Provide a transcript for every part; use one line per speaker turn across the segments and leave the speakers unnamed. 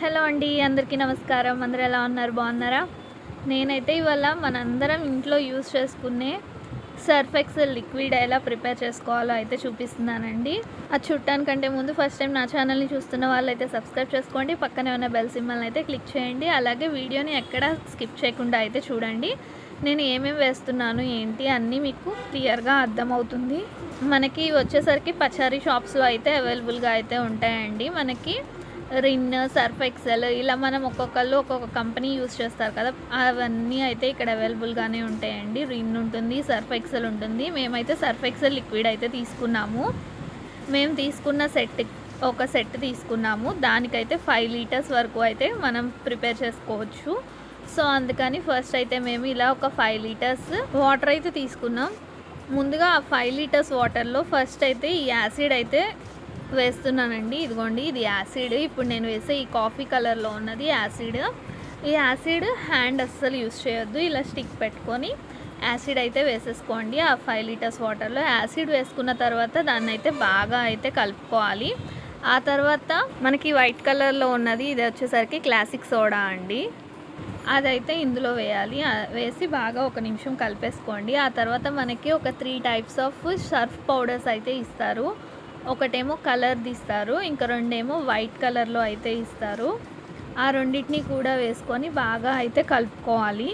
Hello అండి అందరికీ నమస్కారం. అందరూ ఎలా ఉన్నారు? బాగున్నారా? నేనైతే ఇవాళ మనందరం ఇంట్లో యూస్ చేసుకునే సర్ఫ్ ఎక్సెల్ లిక్విడ్ ఎలా ప్రిపేర్ చేసుకోవాలో అయితే చూపిస్తున్నానండి. అది చూడటానికంటే ముందు ఫస్ట్ టైం నా ఛానల్ని చూస్తున్న వాళ్ళైతే సబ్స్క్రైబ్ చేసుకోండి. పక్కనే ఉన్న బెల్ సింబల్ని అయితే క్లిక్ చేయండి. అలాగే వీడియోని ఎక్కడ స్కిప్ చేయకుండా అయితే చూడండి. నేను ఏమేమి వేస్తున్నాను ఏంటి అన్నీ మీకు క్లియర్గా అర్థమవుతుంది. మనకి వచ్చేసరికి పచారీ షాప్స్లో అయితే అవైలబుల్గా అయితే ఉంటాయండి. మనకి రిన్ సర్ఫ్ ఎక్సెల్ ఇలా మనం ఒక్కొక్కళ్ళు ఒక్కొక్క కంపెనీ యూస్ చేస్తారు కదా. అవన్నీ అయితే ఇక్కడ అవైలబుల్గానే ఉంటాయండి. రిన్ ఉంటుంది సర్ఫ్ ఎక్సెల్ ఉంటుంది. మేమైతే సర్ఫ్ ఎక్సెల్ లిక్విడ్ అయితే తీసుకున్నాము. మేము తీసుకున్న సెట్ ఒక సెట్ తీసుకున్నాము. దానికైతే ఫైవ్ లీటర్స్ వరకు అయితే మనం ప్రిపేర్ చేసుకోవచ్చు. సో అందుకని ఫస్ట్ అయితే మేము ఇలా ఒక ఫైవ్ లీటర్స్ వాటర్ అయితే తీసుకున్నాం. ముందుగా ఆ ఫైవ్ లీటర్స్ వాటర్లో ఫస్ట్ అయితే ఈ యాసిడ్ అయితే వేస్తున్నానండి. ఇదిగోండి ఇది యాసిడ్. ఇప్పుడు నేను వేసే ఈ కాఫీ కలర్లో ఉన్నది యాసిడ్. ఈ యాసిడ్ హ్యాండ్ అస్సలు యూస్ చేయొద్దు. ఇలా స్టిక్ పెట్టుకొని యాసిడ్ అయితే వేసేసుకోండి. ఆ ఫైవ్ లీటర్స్ వాటర్లో యాసిడ్ వేసుకున్న తర్వాత దాన్ని అయితే బాగా అయితే కలుపుకోవాలి. ఆ తర్వాత మనకి వైట్ కలర్లో ఉన్నది ఇది వచ్చేసరికి క్లాసిక్ సోడా అండి. అదైతే ఇందులో వేయాలి. వేసి బాగా ఒక నిమిషం కలిపేసుకోండి. ఆ తర్వాత మనకి ఒక three types of Surf powders అయితే ఇస్తారు. ఒకటేమో కలర్ తీస్తారు ఇంకా రెండేమో వైట్ కలర్లో అయితే ఇస్తారు. ఆ రెండింటిని కూడా వేసుకొని బాగా అయితే కలుపుకోవాలి.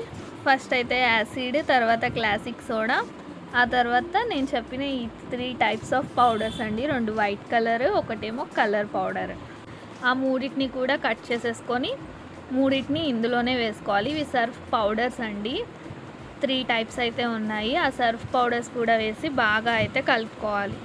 ఫస్ట్ అయితే యాసిడ్ తర్వాత క్లాసిక్ సోడా ఆ తర్వాత నేను చెప్పిన ఈ త్రీ టైప్స్ ఆఫ్ పౌడర్స్ అండి. రెండు వైట్ కలర్ ఒకటేమో కలర్ పౌడర్. ఆ మూడింటిని కూడా కట్ చేసేసుకొని మూడింటిని ఇందులోనే వేసుకోవాలి. ఇవి సర్ఫ్ పౌడర్స్ అండి. త్రీ టైప్స్ అయితే ఉన్నాయి. ఆ సర్ఫ్ పౌడర్స్ కూడా వేసి బాగా అయితే కలుపుకోవాలి.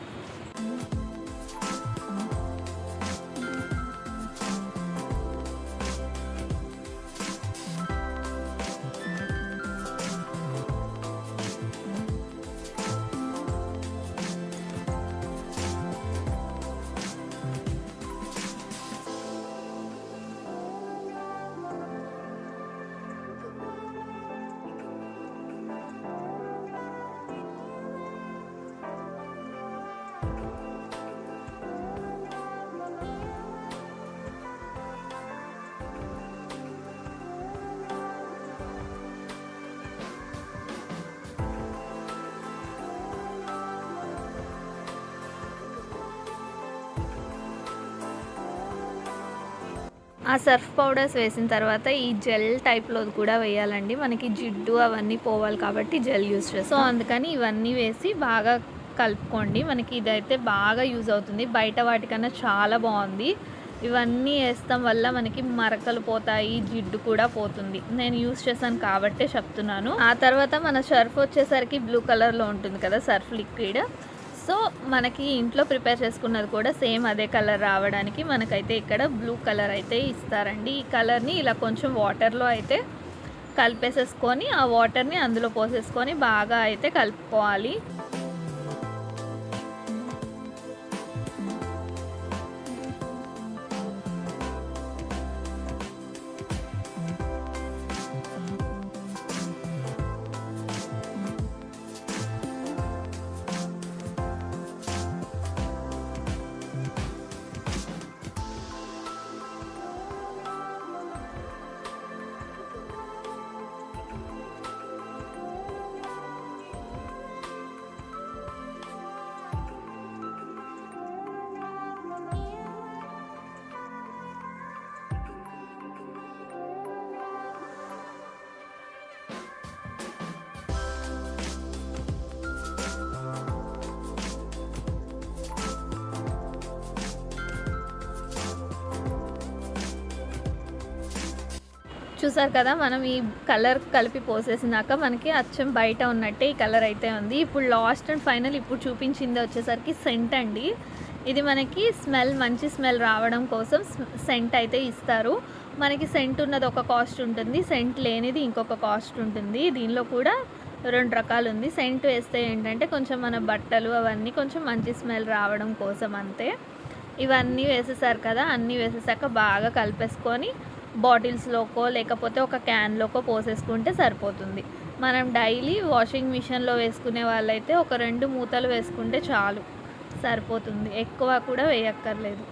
ఆ సర్ఫ్ పౌడర్స్ వేసిన తర్వాత ఈ జెల్ టైప్లో కూడా వేయాలండి. మనకి జిడ్డు అవన్నీ పోవాలి కాబట్టి జెల్ యూస్ చేస్తాం. సో అందుకని ఇవన్నీ వేసి బాగా కలుపుకోండి. మనకి ఇదైతే బాగా యూజ్ అవుతుంది. బయట వాటికన్నా చాలా బాగుంది. ఇవన్నీ వేస్తాం వల్ల మనకి మరకలు పోతాయి జిడ్డు కూడా పోతుంది. నేను యూస్ చేశాను కాబట్టే చెప్తున్నాను. ఆ తర్వాత మన సర్ఫ్ వచ్చేసరికి బ్లూ కలర్లో ఉంటుంది కదా సర్ఫ్ లిక్విడ్. సో మనకి ఇంట్లో ప్రిపేర్ చేసుకున్నది కూడా సేమ్ అదే కలర్ రావడానికి మనకైతే ఇక్కడ బ్లూ కలర్ అయితే ఇస్తారండి. ఈ కలర్ని ఇలా కొంచెం వాటర్లో అయితే కలిపేసేసుకొని ఆ వాటర్ని అందులో పోసేసుకొని బాగా అయితే కలుపుకోవాలి. చూసారు కదా మనం ఈ కలర్ కలిపి పోసేసినాక మనకి అచ్చం బయట ఉన్నట్టే ఈ కలర్ అయితే ఉంది. ఇప్పుడు లాస్ట్ అండ్ ఫైనల్ ఇప్పుడు చూపించింది వచ్చేసరికి సెంట్ అండి. ఇది మనకి స్మెల్ మంచి స్మెల్ రావడం కోసం సెంట్ అయితే ఇస్తారు. మనకి సెంట్ ఉన్నది ఒక కాస్ట్ ఉంటుంది సెంట్ లేనిది ఇంకొక కాస్ట్ ఉంటుంది. దీనిలో కూడా రెండు రకాలు ఉంది. సెంట్ వేస్తే ఏంటంటే కొంచెం మన బట్టలు అవన్నీ కొంచెం మంచి స్మెల్ రావడం కోసం అంతే. ఇవన్నీ వేసేసారు కదా అన్నీ వేసేసాక బాగా కలిపేసుకొని బాటిల్స్లోకో లేకపోతే ఒక క్యాన్లోకో పోసేసుకుంటే సరిపోతుంది. మనం డైలీ వాషింగ్ మిషన్లో వేసుకునే వాళ్ళైతే ఒక రెండు మూతలు వేసుకుంటే చాలు సరిపోతుంది. ఎక్కువ కూడా వేయక్కర్లేదు.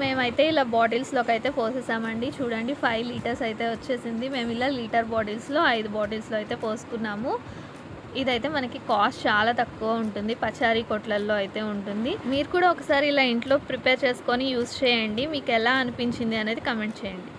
మేమైతే ఇలా బాటిల్స్లోకి అయితే పోసేసామండి. చూడండి ఫైవ్ లీటర్స్ అయితే వచ్చేసింది. మేము ఇలా లీటర్ బాటిల్స్లో ఐదు బాటిల్స్లో అయితే పోసుకున్నాము. ఇదైతే మనకి కాస్ట్ చాలా తక్కువ ఉంటుంది. పచారీ కొట్లల్లో అయితే ఉంటుంది. మీరు కూడా ఒకసారి ఇలా ఇంట్లో ప్రిపేర్ చేసుకొని యూస్ చేయండి. మీకు ఎలా అనిపించింది అనేది కమెంట్ చేయండి.